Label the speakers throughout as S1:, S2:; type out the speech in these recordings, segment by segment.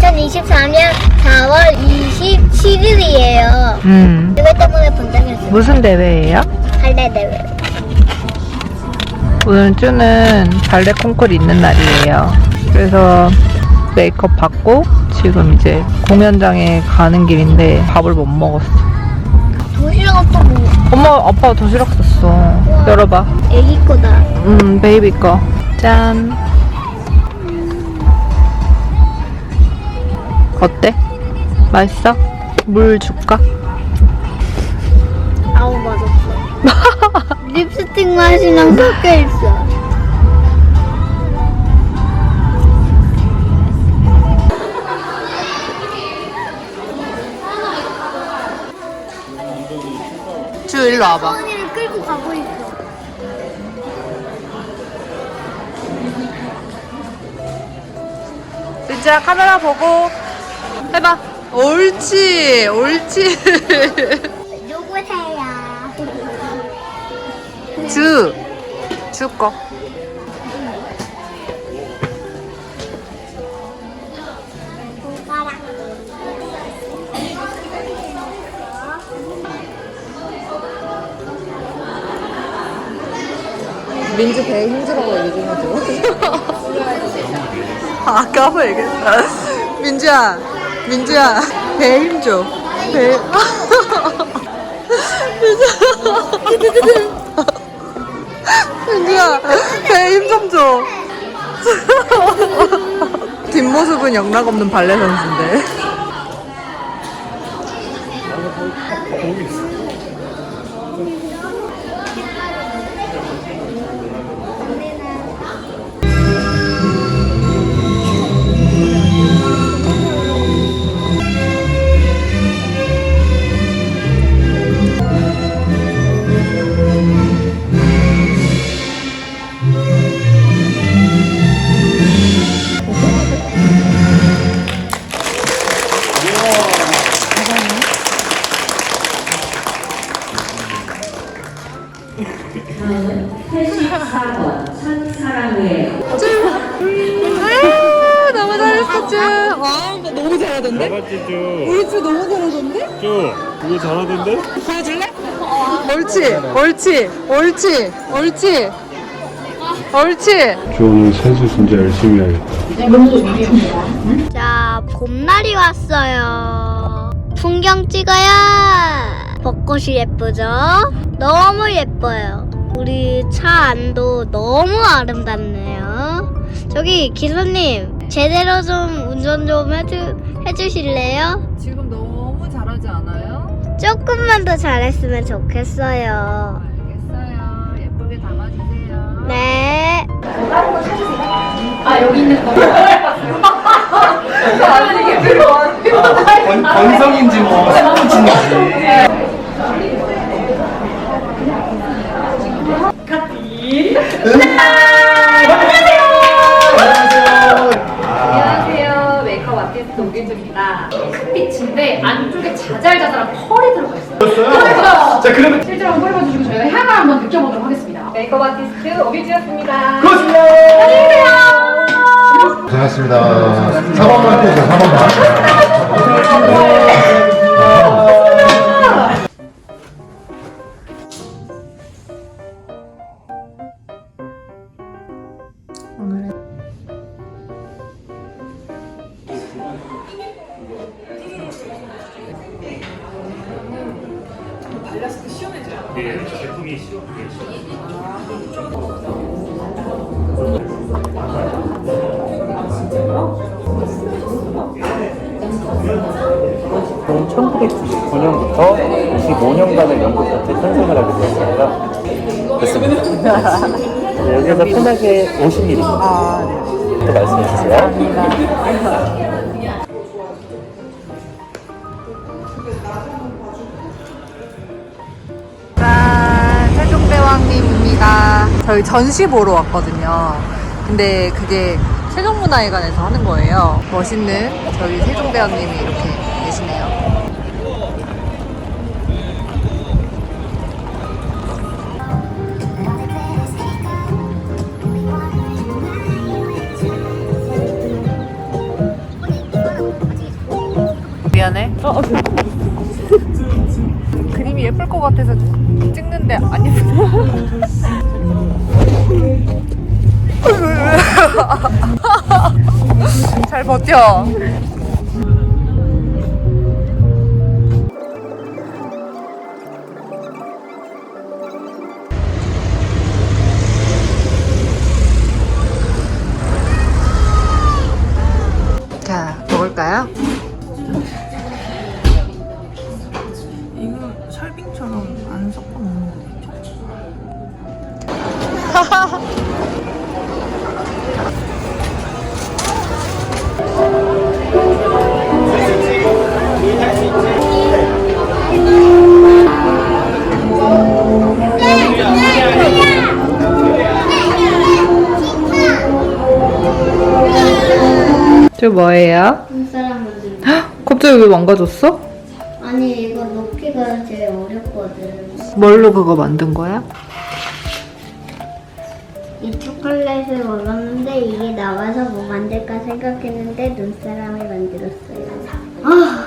S1: 2024년 4월 27일이에요.
S2: 음.
S1: 이것 때문에 분장했어요.
S2: 무슨 대회예요?
S1: 발레 대회.
S2: 오늘 쭈는 발레 콩쿨이 있는 날이에요. 그래서 메이크업 받고 지금 이제 공연장에 가는 길인데 밥을 못 먹었어.
S1: 도시락도 뭐
S2: 엄마, 아빠가 도시락 샀어. 열어봐.
S1: 애기 거다.
S2: 음, 베이비 거. 짠. 어때? 맛있어? 물 줄까?
S1: 아우 맛없어. 립스틱 맛이랑 섞여 있어.
S2: 쭈, 일로 와봐.
S1: 언니를 끌고 가고 있어.
S2: 진짜 카메라 보고 해봐. 옳지, 옳지.
S1: 누구세요?
S2: 주, 주 거. 민주 배 힘주라고 얘기 좀 해줘. 아까도 얘기했어. 민주야, 민주야, 배 힘줘. 배. 민주야, 배 힘 좀 줘. 뒷모습은 영락 없는 발레 선수인데. 잘하던데? 우리 쭈 너무 잘하던데?
S3: 쭈. 이거 잘하던데?
S2: 보여줄래? 옳지, 옳지, 옳지, 옳지, 옳지.
S3: 쭈 오늘 선수 진짜 열심히 해야겠다.
S1: 자, 봄날이 왔어요. 풍경 찍어야 벚꽃이 예쁘죠? 너무 예뻐요. 우리 차 안도 너무 아름답네요. 저기 기사님, 제대로 좀 운전 좀 해주, 해주실래요?
S2: 지금 너무 잘하지 않아요?
S1: 조금만 더 잘했으면 좋겠어요.
S2: 알겠어요. 예쁘게 담아주세요.
S1: 네.
S4: 건, 건성인지 뭐 사무친인지
S5: 안녕 오길주입니다. 핫빛인데 안쪽에 자잘자잘한 펄이 들어가 있어요. 그래서
S4: 자 그러면
S5: 실제로 한번 뿌려봐주시고 저희가 향을 한번 느껴보도록 하겠습니다. 메이크업 아티스트 오길주였습니다.
S4: 고맙습니다 고생하셨습니다 4번만 떼죠 4번만
S6: 은 1999년부터 25년간을 영국 곁에 편성을 하게 되었습니다. 됐습니다. 네, 여기서 편하게 50ml
S2: 아, 네.
S6: 또 말씀해 주세요.
S2: 짠, 저희 전시 보러 왔거든요. 근데 그게 세종문화회관에서 하는 거예요. 멋있는 저희 세종대왕님이 이렇게 계시네요.
S4: 미안해. 어, 그림이 예쁠 것 같아서 찍는데 안 예쁘다. 잘 버텨. 뭐예요?
S1: 눈사람 만들기.
S4: 갑자기 왜 망가졌어?
S1: 아니 이거 놓기가 제일 어렵거든.
S4: 뭘로 그거 만든 거야?
S1: 이 초콜릿을 먹었는데 이게 나와서 뭐 만들까 생각했는데 눈사람을 만들었어요. 아,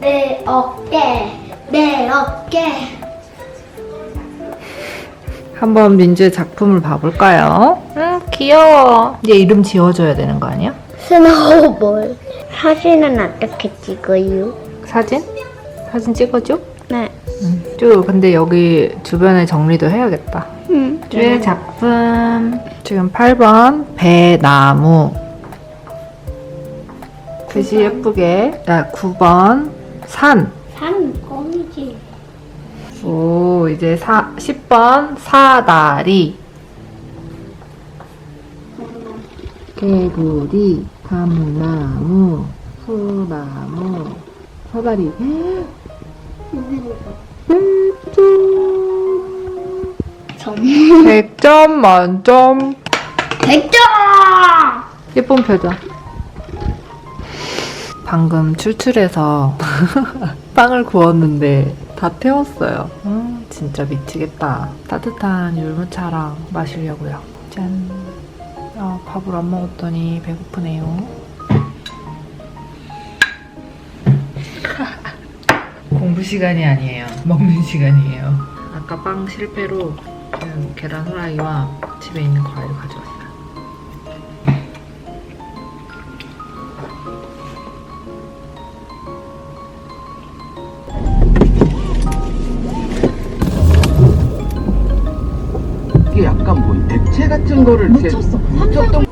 S1: 내 어깨, 내 어깨.
S4: 한번 민주의 작품을 봐볼까요? 응, 귀여워. 얘 이름 지어줘야 되는 거 아니야?
S1: 스노우볼. 사진은 어떻게 찍어요?
S4: 사진? 사진 찍어줘?
S1: 네.
S4: 응. 쭈, 근데 여기 주변에 정리도 해야겠다.
S1: 응.
S4: 쭈의 작품. 지금 8번, 배나무. 글씨 예쁘게. 자, 9번, 산.
S1: 산 껌이지.
S4: 오, 이제 사, 10번, 사다리. 개구리, 감나무, 소나무. 100점.
S1: 점.
S4: 100점 만점.
S1: 백점.
S4: 예쁜 표정. 방금 출출해서 빵을 구웠는데 다 태웠어요. 음, 진짜 미치겠다. 따뜻한 율무차랑 마시려고요. 짠. 아, 밥을 안 먹었더니 배고프네요. 공부 시간이 아니에요. 먹는 시간이에요. 아까 빵 실패로 계란 후라이와 집에 있는 과일 가져왔어요.
S7: 이게 약간 뭐 액체 같은 거를 묻혔어. 묻혔던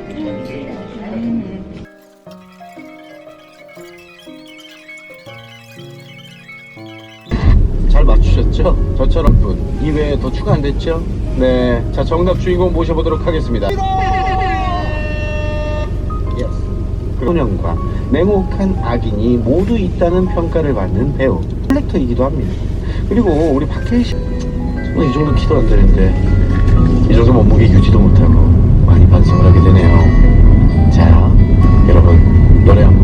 S7: 맞추셨죠? 저처럼 분 이외에 더 추가 안 됐죠? 네. 자, 정답 주인공 모셔보도록 하겠습니다. 예스. 소년과 냉혹한 악인이 모두 있다는 평가를 받는 배우 컬렉터이기도 합니다. 그리고 우리 박해일 씨, 정말 이 정도 키도 안 되는데 이 정도 몸무게 유지도 못하고 많이 반성을 하게 되네요. 자, 여러분 노래 한곡